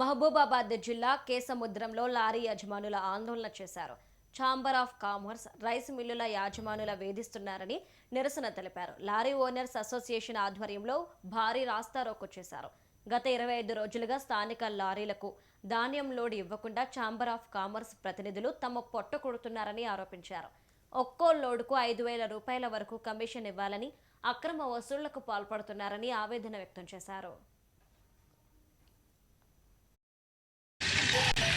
మహబూబాబాద్ జిల్లా కేసముద్రంలో లారీ యజమానుల ఆందోళన చేశారు. ఛాంబర్ ఆఫ్ కామర్స్ రైస్ మిల్లుల యాజమానుల వేధిస్తున్నారని నిరసన తెలిపారు. లారీ ఓనర్స్ అసోసియేషన్ ఆధ్వర్యంలో భారీ రాస్తారోకు చేశారు. గత ఇరవై ఐదు రోజులుగా స్థానిక లారీలకు ధాన్యం లోడ్ ఇవ్వకుండా ఛాంబర్ ఆఫ్ కామర్స్ ప్రతినిధులు తమ పొట్ట కొడుతున్నారని ఆరోపించారు. ఒక్కో లోడ్కు ఐదు వేల రూపాయల వరకు కమిషన్ ఇవ్వాలని అక్రమ వసూళ్ళకు పాల్పడుతున్నారని ఆవేదన వ్యక్తం చేశారు.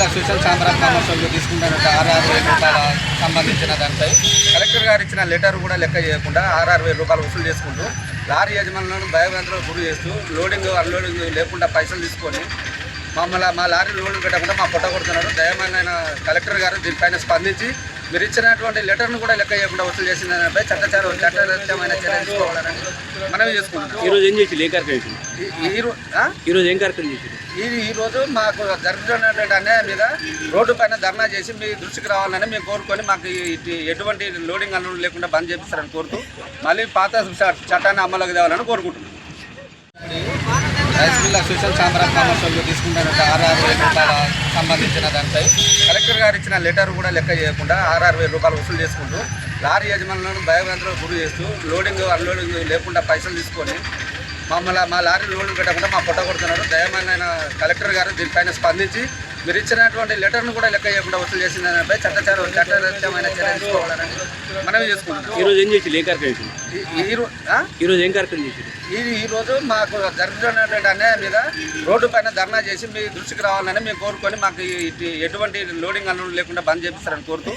జిల్లా అసోసియేషన్ ఛాంబర్ ఆఫ్ కామర్స్ వాళ్ళు తీసుకుంటున్న ఆర్ఆర్ వేల రూపాయల సంబంధించిన దానిపై. కలెక్టర్ గారు ఇచ్చిన లెటర్ కూడా లెక్క చేయకుండా ఆర్ఆర్ వేల రూపాయలు వసూలు చేసుకుంటూ లారీ యజమానులను భయభ్రాంతులకు గురి చేస్తూ లోడింగ్ అన్లోడింగ్ లేకుండా పైసలు తీసుకొని మమ్మల్ని మా లారీ లోడింగ్ పెట్టకుండా మా పొట్ట కొడుతున్నారు. దయమైన కలెక్టర్ గారు దీనిపైన స్పందించి మీరు ఇచ్చినటువంటి లెటర్ను కూడా లెక్క చేయకుండా వసూలు చేసిన దానిపై చట్టచారం చట్టరీత్యమైన చర్య తీసుకోవాలని మనవి చేసుకుంటున్నాం. ఈరోజు ఏం చేసి ఏ కార్యక్రమం? ఈరోజు ఏం కార్యక్రమం చేసిండు? ఈ ఈ రోజు మాకు జరుగుతున్నటువంటి అన్యాయం మీద రోడ్డు పైన ధర్నా చేసి మీ దృష్టికి రావాలని మేము కోరుకొని మాకు ఎటువంటి లోడింగ్ అన్లోడ్ లేకుండా బంద్ చేపిస్తారని కోరుతూ మళ్ళీ పాత చట్టాన్ని అమలుకి తేవాలని కోరుకుంటున్నాం. రైస్ మిల్ అసోసియేషన్ సాంబ్రాజ్ ఆఫ్ తీసుకుంటున్న ఆర్ఆర్ వేల రూపాయల సంబంధించిన దానిపై. కలెక్టర్ గారు ఇచ్చిన లెటర్ కూడా లెక్క చేయకుండా ఆర్ఆర్ వేల రూపాయలు వసూలు చేసుకుంటూ లారీ యజమానులను భయభ్రాంతులకు గురి చేస్తూ లోడింగ్ అన్లోడింగ్ లేకుండా పైసలు తీసుకొని మమ్మల్ని మా లారీ లోడింగ్ పెట్టకుండా మా పొట్ట కొడుతున్నారు. దయమైన కలెక్టర్ గారు దీనిపైన స్పందించి మీరు ఇచ్చినటువంటి లెటర్ను కూడా లెక్క చేయకుండా వసూలు చేసిన దానిపై చట్టచారం చట్టరీత్యమైన చర్య తీసుకోవాలని మనవి చేసుకుంటున్నాం. ఈరోజు ఏం చేసి ఏ కార్యక్రమం? ఈరోజు ఏం కార్యక్రమం చేసిండు? ఈ ఈ రోజు మాకు జరుగుతున్నటువంటి అన్యాయం మీద రోడ్డు పైన ధర్నా చేసి మీ దృష్టికి రావాలని మేము కోరుకొని మాకు ఎటువంటి లోడింగ్ అన్లోడ్ లేకుండా బంద్ చేపిస్తారని కోరుతూ